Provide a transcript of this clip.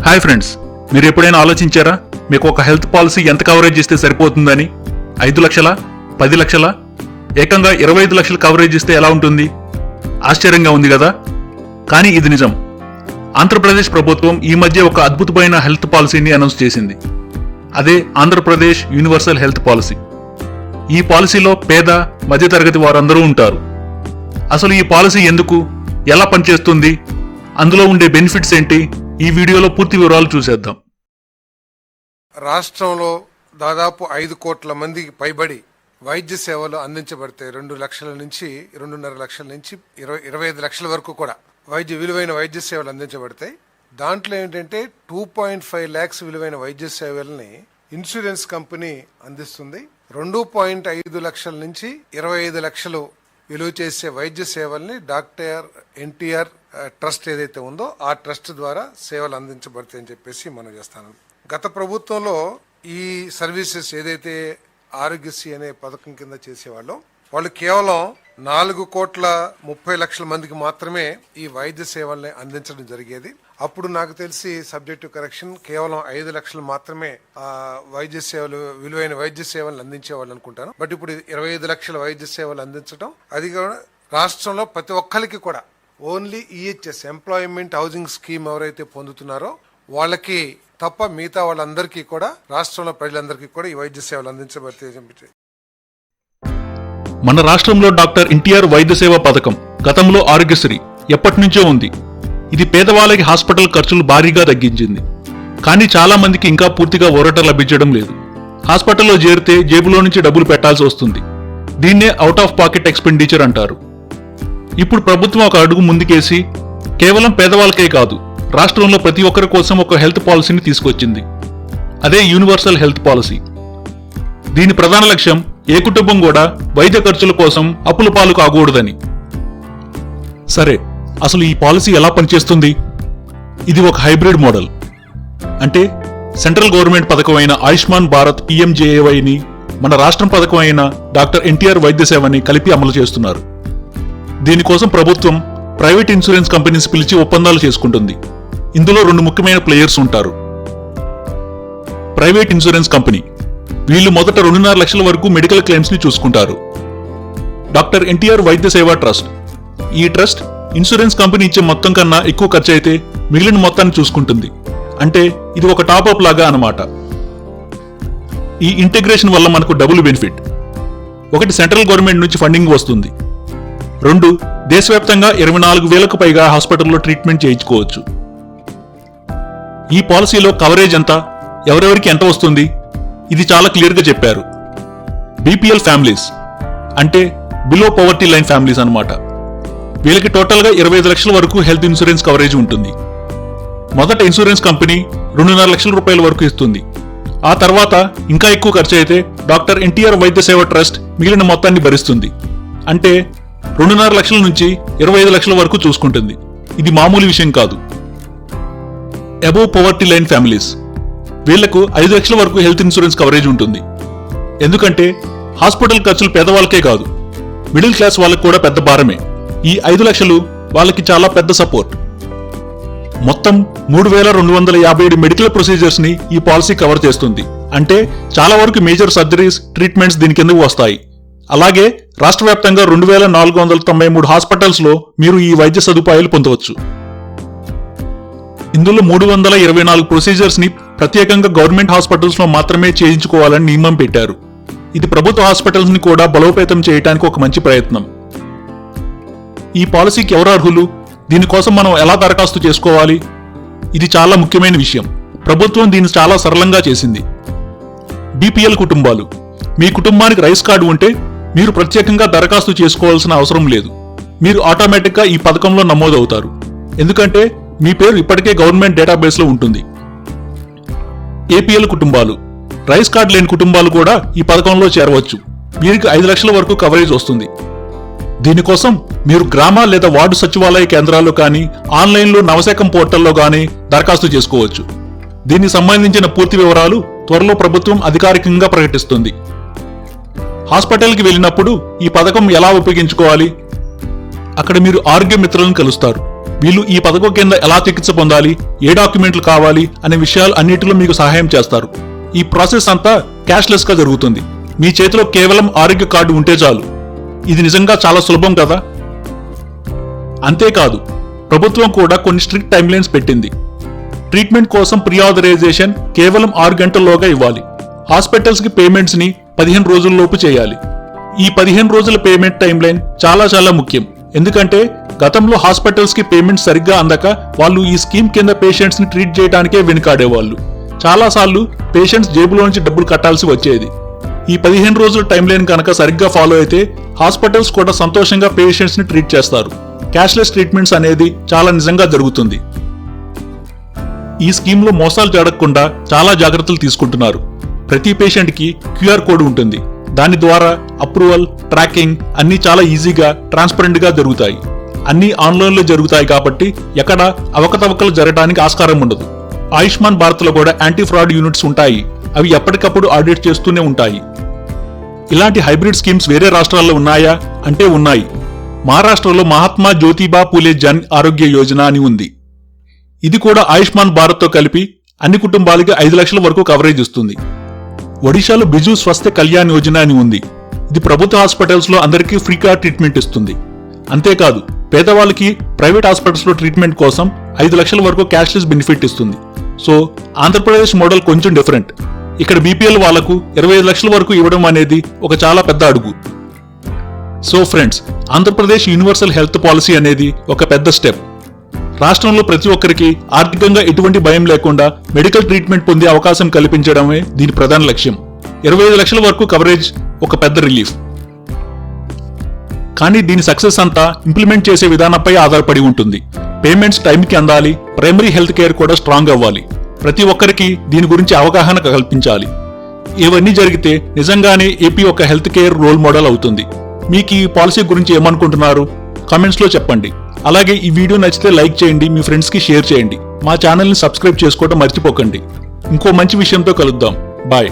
Hi friends మీరు ఎప్పుడైనా ఆలోచించారా? మీకు ఒక హెల్త్ పాలసీ ఎంత కవరేజ్ ఇస్తే సరిపోతుందని? ఐదు లక్షల? పది లక్షల? ఏకంగా ఇరవై ఐదు లక్షల కవరేజ్ ఇస్తే ఎలా ఉంటుంది? ఆశ్చర్యంగా ఉంది కదా? కానీ ఇది నిజం. ఆంధ్రప్రదేశ్ ప్రభుత్వం ఈ మధ్య ఒక అద్భుతమైన హెల్త్ పాలసీని అనౌన్స్ చేసింది. అదే ఆంధ్రప్రదేశ్ యూనివర్సల్ హెల్త్ పాలసీ. ఈ పాలసీలో పేద మధ్యతరగతి వారందరూ ఉంటారు. అసలు ఈ పాలసీ ఎందుకు? ఎలా పనిచేస్తుంది? అందులో ఉండే బెనిఫిట్స్ ఏంటి? ఈ వీడియోలో పూర్తి వివరాలు చూసేద్దాం. రాష్ట్రంలో దాదాపు ఐదు కోట్ల మందికి పైబడి వైద్య సేవలు అందించబడతాయి రెండు లక్షల నుంచి రెండున్నర లక్షల నుంచి ఇరవై ఇరవై ఐదు లక్షల వరకు కూడా వైద్య విలువైన వైద్య సేవలు అందించబడతాయి దాంట్లో ఏంటంటే టూ పాయింట్ ఫైవ్ ల్యాక్స్ విలువైన వైద్య సేవల్ని ఇన్సూరెన్స్ కంపెనీ అందిస్తుంది. రెండు పాయింట్ ఐదు లక్షల నుంచి ఇరవై ఐదు లక్షలు విలువ చేసే వైద్య సేవల్ని డాక్టర్ ఎన్టీఆర్ ట్రస్ట్ ఏదైతే ఉందో ఆ ట్రస్ట్ ద్వారా సేవలు అందించబడతాయని చెప్పేసి మనం చేస్తాను. గత ప్రభుత్వంలో ఈ సర్వీసెస్ ఏదైతే ఆరోగ్యశ్రీ అనే పథకం కింద చేసేవాళ్ళం వాళ్ళు కేవలం నాలుగు కోట్ల ముప్పై లక్షల మందికి మాత్రమే ఈ వైద్య సేవల్ని అందించడం జరిగేది. అప్పుడు నాకు తెలిసి సబ్జెక్టు కరెక్షన్ కేవలం ఐదు లక్షలు మాత్రమే వైద్య సేవలు విలువైన వైద్య సేవలు అందించేవాళ్ళు అనుకుంటాను. బట్ ఇప్పుడు ఇరవై ఐదు లక్షల వైద్య సేవలు అందించడం అది కూడా రాష్ట్రంలో ప్రతి ఒక్కరికి కూడా only EHS employment housing scheme ఎవరైతే పొందుతున్నారో వాళ్ళకి తప్ప మిగతా వాళ్ళందరికీ కూడా రాష్ట్రంలో ప్రజలందరికీ కూడా ఈ వైద్య సేవలు అందించబడితే మన రాష్ట్రంలో డాక్టర్ ఎన్టీఆర్ వైద్య సేవ పథకం గతంలో ఆరోగ్యశ్రీ ఎప్పటి నుంచో ఉంది. ఇది పేదవాళ్ళకి హాస్పిటల్ ఖర్చులు భారీగా తగ్గించింది. కానీ చాలామందికి ఇంకా పూర్తిగా ఊరట లభించడం లేదు. హాస్పిటల్లో చేరితే జేబులో నుంచి డబ్బులు పెట్టాల్సి వస్తుంది. దీన్నే అవుట్ ఆఫ్ పాకెట్ ఎక్స్పెండిచర్ అంటారు. ఇప్పుడు ప్రభుత్వం ఒక అడుగు ముందుకేసి కేవలం పేదవాళ్ళకే కాదు రాష్ట్రంలో ప్రతి ఒక్కరి కోసం ఒక హెల్త్ పాలసీని తీసుకొచ్చింది. అదే యూనివర్సల్ హెల్త్ పాలసీ దీని ప్రధాన లక్ష్యం ఏ కుటుంబం కూడా వైద్య ఖర్చుల కోసం అప్పుల పాలు కాకూడదని. సరే అసలు ఈ పాలసీ ఎలా పనిచేస్తుంది? ఇది ఒక హైబ్రిడ్ మోడల్. అంటే సెంట్రల్ గవర్నమెంట్ పథకం అయిన ఆయుష్మాన్ భారత్ పిఎంజేఏవైని మన రాష్ట్రం పథకం అయిన డాక్టర్ ఎన్టీఆర్ వైద్య సేవని కలిపి అమలు చేస్తున్నారు. దీనికోసం ప్రభుత్వం ప్రైవేట్ ఇన్సూరెన్స్ కంపెనీస్ పిలిచి ఒప్పందాలు చేసుకుంటుంది. ఇందులో రెండు ముఖ్యమైన ప్లేయర్స్ ఉంటారు. Private insurance company. వీళ్ళు మొదట రెండున్నర లక్షల వరకు మెడికల్ క్లెయిమ్స్ని చూసుకుంటారు. డాక్టర్ ఎన్టీఆర్ వైద్య సేవా ట్రస్ట్. ఈ ట్రస్ట్ ఇన్సూరెన్స్ కంపెనీ ఇచ్చే మొత్తం కన్నా ఎక్కువ ఖర్చు అయితే మిగిలిన మొత్తాన్ని చూసుకుంటుంది. అంటే ఇది ఒక టాపప్ లాగా అన్నమాట. ఈ ఇంటిగ్రేషన్ వల్ల మనకు డబుల్ బెనిఫిట్. ఒకటి సెంట్రల్ గవర్నమెంట్ నుంచి ఫండింగ్ వస్తుంది. రెండు దేశవ్యాప్తంగా ఇరవై నాలుగు వేలకు పైగా హాస్పిటల్లో ట్రీట్మెంట్ చేయించుకోవచ్చు. ఈ పాలసీలో కవరేజ్ ఎంత ఎవరెవరికి ఎంత వస్తుంది ఇది చాలా క్లియర్గా చెప్పారు. బీపీఎల్ ఫ్యామిలీస్ అంటే బిలో పవర్టీ లైన్ ఫ్యామిలీస్ అన్నమాట. వీళ్ళకి టోటల్గా ఇరవై ఐదు లక్షల వరకు హెల్త్ ఇన్సూరెన్స్ కవరేజ్ ఉంటుంది. మొదట ఇన్సూరెన్స్ కంపెనీ రెండున్నర లక్షల రూపాయల వరకు ఇస్తుంది. ఆ తర్వాత ఇంకా ఎక్కువ ఖర్చు అయితే డాక్టర్ ఎన్టీఆర్ వైద్య సేవ ట్రస్ట్ మిగిలిన మొత్తాన్ని భరిస్తుంది. అంటే రెండున్నర లక్షల నుంచి ఇరవై ఐదు లక్షల వరకు చూసుకుంటుంది. ఇది మామూలు విషయం కాదు. అబోవ్ పవర్టీ లైన్ ఫ్యామిలీస్ వీళ్ళకు ఐదు లక్షల వరకు హెల్త్ ఇన్సూరెన్స్ కవరేజ్ ఉంటుంది. ఎందుకంటే హాస్పిటల్ ఖర్చులు పేదవాళ్ళకే కాదు. మిడిల్ క్లాస్ వాళ్ళకు కూడా పెద్ద భారమే. ఈ ఐదు లక్షలు వాళ్ళకి చాలా పెద్ద సపోర్ట్ మొత్తం మూడు వేల రెండు వందల యాభై ఏడు మెడికల్ ప్రొసీజర్స్ని ఈ పాలసీ కవర్ చేస్తుంది. అంటే చాలా వరకు మేజర్ సర్జరీస్ ట్రీట్మెంట్స్ దీని కిందకు వస్తాయి. అలాగే రాష్ట్ర వ్యాప్తంగా రెండు వేల నాలుగు వందల తొంభై మూడు హాస్పిటల్స్లో మీరు ఈ వైద్య సదుపాయాలు పొందవచ్చు. ఇందులో మూడు వందల ఇరవై నాలుగు ప్రొసీజర్స్ని ప్రత్యేకంగా గవర్నమెంట్ హాస్పిటల్స్లో మాత్రమే చేయించుకోవాలని నియమం పెట్టారు. ఇది ప్రభుత్వ హాస్పిటల్స్ని కూడా బలోపేతం చేయడానికి ఒక మంచి ప్రయత్నం. ఈ పాలసీకి ఎవరు అర్హులు? దీనికోసం మనం ఎలా దరఖాస్తు చేసుకోవాలి? ఇది చాలా ముఖ్యమైన విషయం. ప్రభుత్వం దీన్ని చాలా సరళంగా చేసింది. బీపీఎల్ కుటుంబాలు. మీ కుటుంబానికి రైస్ కార్డు ఉంటే మీరు ప్రత్యేకంగా దరఖాస్తు చేసుకోవాల్సిన అవసరం లేదు. మీరు ఆటోమేటిక్గా ఈ పథకంలో నమోదవుతారు. ఎందుకంటే మీ పేరు ఇప్పటికే గవర్నమెంట్ డేటాబేస్లో ఉంటుంది. ఏపీఎల్ కుటుంబాలు. రైస్ కార్డు లేని కుటుంబాలు కూడా ఈ పథకంలో చేరవచ్చు. వీరికి ఐదు లక్షల వరకు కవరేజ్ వస్తుంది. దీనికోసం మీరు గ్రామ లేదా వార్డు సచివాలయ కేంద్రాల్లో కానీ ఆన్లైన్లో నవశకం పోర్టల్లో కానీ దరఖాస్తు చేసుకోవచ్చు. దీనికి సంబంధించిన పూర్తి వివరాలు త్వరలో ప్రభుత్వం అధికారికంగా ప్రకటిస్తుంది. హాస్పిటల్కి వెళ్ళినప్పుడు ఈ పథకం ఎలా ఉపయోగించుకోవాలి? అక్కడ మీరు ఆరోగ్య మిత్రులను కలుస్తారు. వీళ్ళు ఈ పథకం కింద ఎలా చికిత్స పొందాలి? ఏ డాక్యుమెంట్లు కావాలి? అనే విషయాలు అన్నిటిలో మీకు సహాయం చేస్తారు. ఈ ప్రాసెస్ అంతా క్యాష్లెస్గా జరుగుతుంది. మీ చేతిలో కేవలం ఆరోగ్య కార్డు ఉంటే చాలు. ఇది నిజంగా చాలా సులభం కదా? అంతేకాదు ప్రభుత్వం కూడా కొన్ని స్ట్రిక్ట్ టైమ్ లైన్స్ పెట్టింది. ట్రీట్మెంట్ కోసం ప్రీ ఆథరైజేషన్ కేవలం ఆరు గంటల్లోగా ఇవ్వాలి. హాస్పిటల్స్కి పేమెంట్స్ని పదిహేను రోజుల్లోపు చేయాలి. ఈ పదిహేను రోజుల పేమెంట్ టైం లైన్ చాలా చాలా ముఖ్యం. ఎందుకంటే గతంలో హాస్పిటల్స్కి పేమెంట్ సరిగ్గా అందక వాళ్ళు ఈ స్కీమ్ కింద పేషెంట్స్ని ట్రీట్ చేయడానికే వెనుకాడేవాళ్ళు. చాలాసార్లు పేషెంట్స్ జేబులో నుంచి డబ్బులు కట్టాల్సి వచ్చేది. ఈ పదిహేను రోజుల టైం లైన్ కనుక సరిగ్గా ఫాలో అయితే హాస్పిటల్స్ కూడా సంతోషంగా పేషెంట్స్ని ట్రీట్ చేస్తారు. క్యాష్లెస్ ట్రీట్మెంట్స్ అనేది చాలా నిజంగా జరుగుతుంది. ఈ స్కీమ్లో మోసాలు జరగకుండా చాలా జాగ్రత్తలు తీసుకుంటున్నారు. ప్రతి పేషెంట్కి క్యూఆర్ కోడ్ ఉంటుంది. దాని ద్వారా అప్రూవల్ ట్రాకింగ్ అన్నీ చాలా ఈజీగా ట్రాన్స్పరెంట్గా జరుగుతాయి. అన్ని ఆన్లైన్లో జరుగుతాయి కాబట్టి ఎక్కడ అవకతవకలు జరగడానికి ఆస్కారం ఉండదు. ఆయుష్మాన్ భారత్లో కూడా యాంటీ ఫ్రాడ్ యూనిట్స్ ఉంటాయి. అవి ఎప్పటికప్పుడు ఆడిట్ చేస్తూనే ఉంటాయి. ఇలాంటి హైబ్రిడ్ స్కీమ్స్ వేరే రాష్ట్రాల్లో ఉన్నాయా? అంటే ఉన్నాయి. మహారాష్ట్రలో మహాత్మా జ్యోతిబా పూలే జన్ ఆరోగ్య యోజన అని ఉంది. ఇది కూడా ఆయుష్మాన్ భారత్తో కలిపి అన్ని కుటుంబాలకి ఐదు లక్షల వరకు కవరేజ్ ఇస్తుంది. ఒడిశాలో బిజు స్వస్థ కళ్యాణ్ యోజన అని ఉంది. ఇది ప్రభుత్వ హాస్పిటల్స్లో అందరికీ ఫ్రీగా ట్రీట్మెంట్ ఇస్తుంది. అంతేకాదు పేదవాళ్ళకి ప్రైవేట్ హాస్పిటల్స్లో ట్రీట్మెంట్ కోసం ఐదు లక్షల వరకు క్యాష్లెస్ బెనిఫిట్ ఇస్తుంది. సో ఆంధ్రప్రదేశ్ మోడల్ కొంచెం డిఫరెంట్ ఇక్కడ బీపీఎల్ వాళ్ళకు ఇరవై ఐదు లక్షల వరకు ఇవ్వడం అనేది ఒక చాలా పెద్ద అడుగు. So friends Andhra Pradesh universal health policy అనేది ఒక పెద్ద స్టెప్ రాష్ట్రంలో ప్రతి ఒక్కరికి ఆర్థికంగా ఎటువంటి భయం లేకుండా మెడికల్ ట్రీట్మెంట్ పొందే అవకాశం కల్పించడమే దీని ప్రధాన లక్ష్యం. ఇరవై ఐదు లక్షల వరకు కవరేజ్ ఒక పెద్ద రిలీఫ్ కానీ దీని సక్సెస్ అంతా ఇంప్లిమెంట్ చేసే విధానంపై ఆధారపడి ఉంటుంది. పేమెంట్స్ టైంకి అందాలి ప్రైమరీ హెల్త్ కేర్ కూడా స్ట్రాంగ్ అవ్వాలి. ప్రతి ఒక్కరికి దీని గురించి అవగాహన కల్పించాలి. ఇవన్నీ జరిగితే నిజంగానే ఏపీ ఒక హెల్త్ కేర్ రోల్ మోడల్ అవుతుంది. మీకు ఈ పాలసీ గురించి ఏమనుకుంటున్నారు? కామెంట్స్లో చెప్పండి. అలాగే ఈ వీడియో నచ్చితే లైక్ చేయండి మీ ఫ్రెండ్స్కి షేర్ చేయండి. మా ఛానల్ని సబ్స్క్రైబ్ చేసుకోవడం మర్చిపోకండి. ఇంకో మంచి విషయంతో కలుద్దాం. బాయ్.